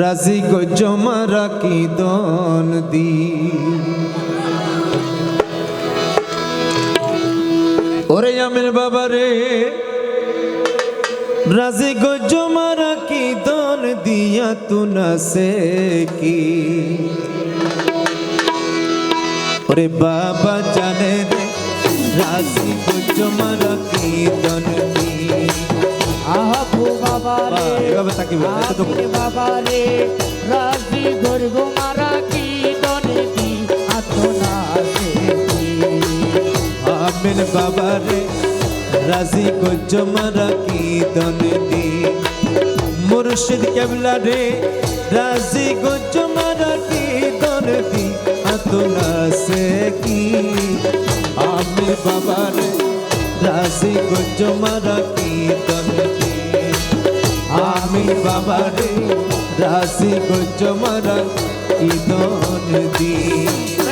রাজি গো জমারা কি দন দি। ওরে আমের বাবা রে, রাজি গো জমারা কি দন দিয়া তু না সে কি? ওরে বাবা জানে রে, রাজি গো জমারা কি দন দি আহাপু বাবা রে এভাবে তাকিব এতটুকু বাবা রে রাজি গর্গ মারা কি দনে কি? আতনা আমের বাবা রে রাজি গো জমারা কি দন দি? মুর্শিদ কেবলা রে রাজি গো জমারা কি দন দি? আতুনা সে কি? আমের বাবা রে রাজি গো জমারা কি দন আমি বাবা রে রাজি গো জমারা কি দন।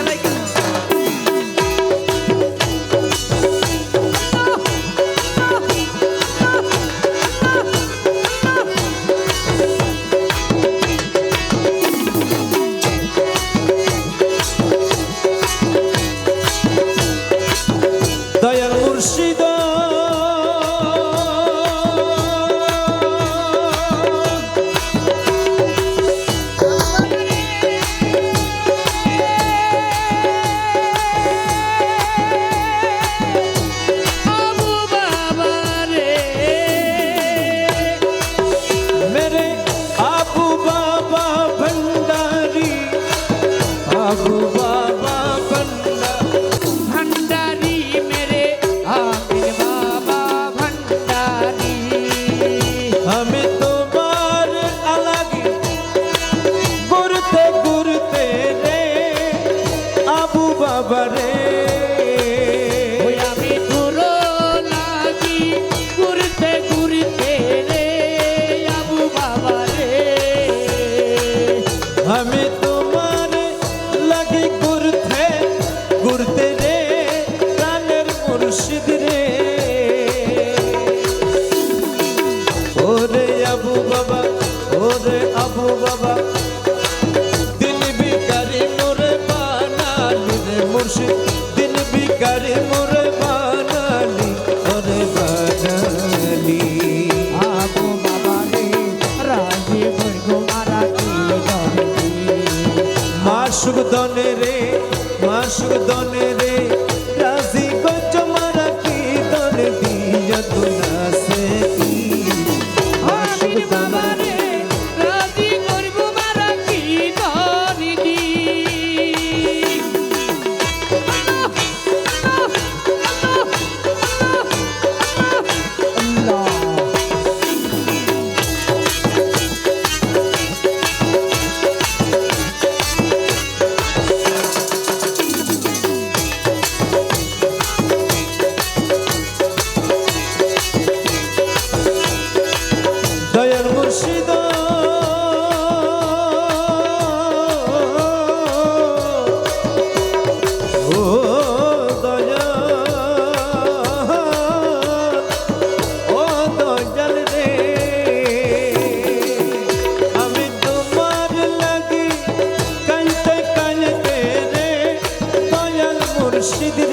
খুব ওরে আবু বাবা ওরে আবু বাবা। দিন বিকারি মোরে বানালি রে মুর্শিদ। দিন বিকারি মোরে বানালি ওরে বানালি। আবু বাবা রে রাজি বর্গ মারা মাসুক দনে রে মাসুক দনে রে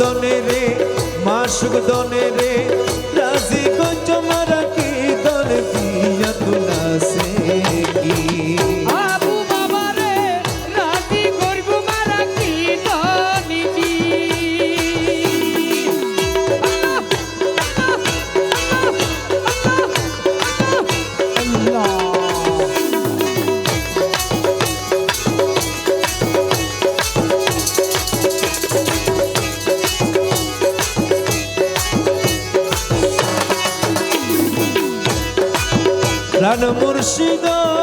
দনে রে মাসুক দনে রে রাজি প্রাণ মুর্শিদা